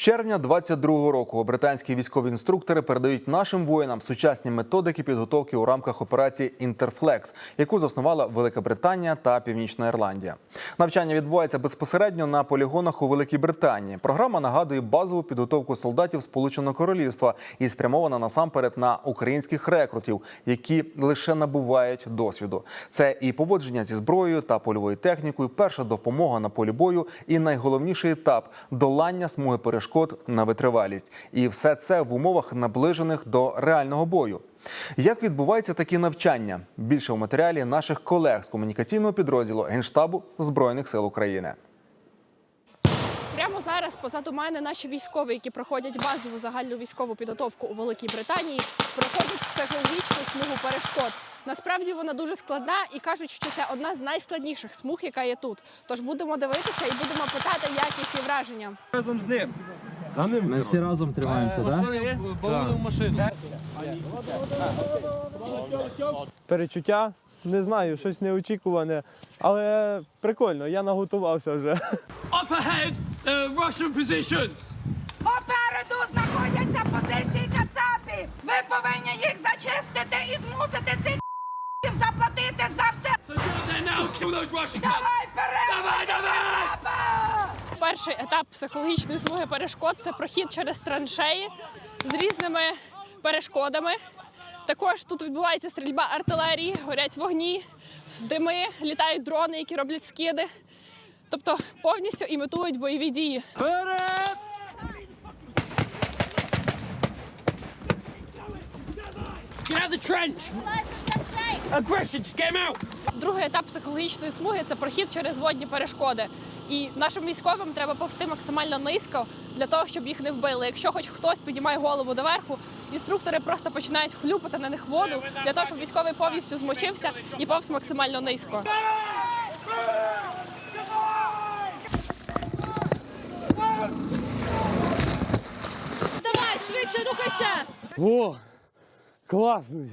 червня 22-го року британські військові інструктори передають нашим воїнам сучасні методики підготовки у рамках операції Інтерфлекс, яку заснувала Велика Британія та Північна Ірландія. Навчання відбувається безпосередньо на полігонах у Великій Британії. Програма нагадує базову підготовку солдатів Сполученого Королівства і спрямована насамперед на українських рекрутів, які лише набувають досвіду. Це і поводження зі зброєю та польовою технікою, перша допомога на полі бою і найголовніший етап долання смуги перешкод на витривалість. І все це в умовах наближених до реального бою. Як відбуваються такі навчання? Більше у матеріалі наших колег з комунікаційного підрозділу Генштабу Збройних сил України. Прямо зараз позаду мене наші військові, які проходять базову загальну військову підготовку у Великій Британії, проходять психологічну смугу перешкод. Насправді вона дуже складна і кажуть, що це одна з найскладніших смуг, яка є тут. Тож будемо дивитися і будемо питати, як їхні враження. разом з ним. за Ми всі разом тримаємося, так? Перечуття, не знаю, щось неочікуване, але прикольно, я наготувався вже. Up ahead, uh, Russian positions. Попереду знаходяться позиції Кацапів. Ви повинні їх зачистити і змусити цих Давай! Давай, давай! Перший етап психологічної смуги перешкод це прохід через траншеї з різними перешкодами. Також тут відбувається стрільба артилерії, горять вогні, дими, літають дрони, які роблять скиди. Тобто повністю імітують бойові дії. Вперед! Get out of the trench! Aggression, just get him out! Другий етап психологічної смуги це прохід через водні перешкоди. І нашим військовим треба повсти максимально низько для того, щоб їх не вбили. Якщо хоч хтось піднімає голову доверху, інструктори просто починають хлюпати на них воду для того, щоб військовий повністю змочився і повз максимально низько. Давай, швидше рухайся! О, класно.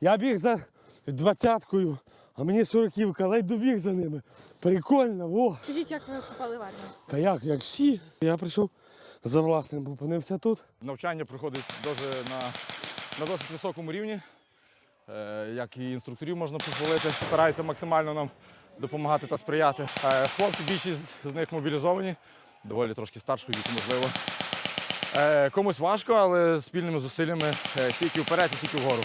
Я біг за двадцяткою, а мені сороківка, ледь добіг за ними. Прикольно, о. Скажіть, як ви попали в армію? Та як, як всі. Я прийшов за власним, опинився тут. Навчання проходить дуже на, на досить високому рівні. Е, Як і інструкторів можна дозволити, стараються максимально нам допомагати та сприяти. Е, Хлопці, більшість з них мобілізовані, доволі трошки старшого віку, можливо. Е, Комусь важко, але спільними зусиллями е, тільки вперед і тільки вгору.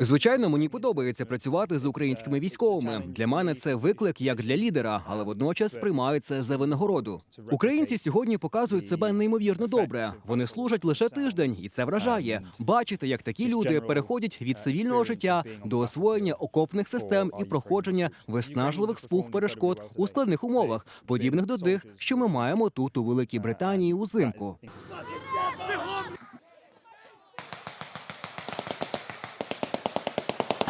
Звичайно, мені подобається працювати з українськими військовими. Для мене це виклик як для лідера, але водночас сприймаю це за винагороду. Українці сьогодні показують себе неймовірно добре. Вони служать лише тиждень, і це вражає. Бачити, як такі люди переходять від цивільного життя до освоєння окопних систем і проходження виснажливих спуг перешкод у складних умовах, подібних до тих, що ми маємо тут у Великій Британії узимку.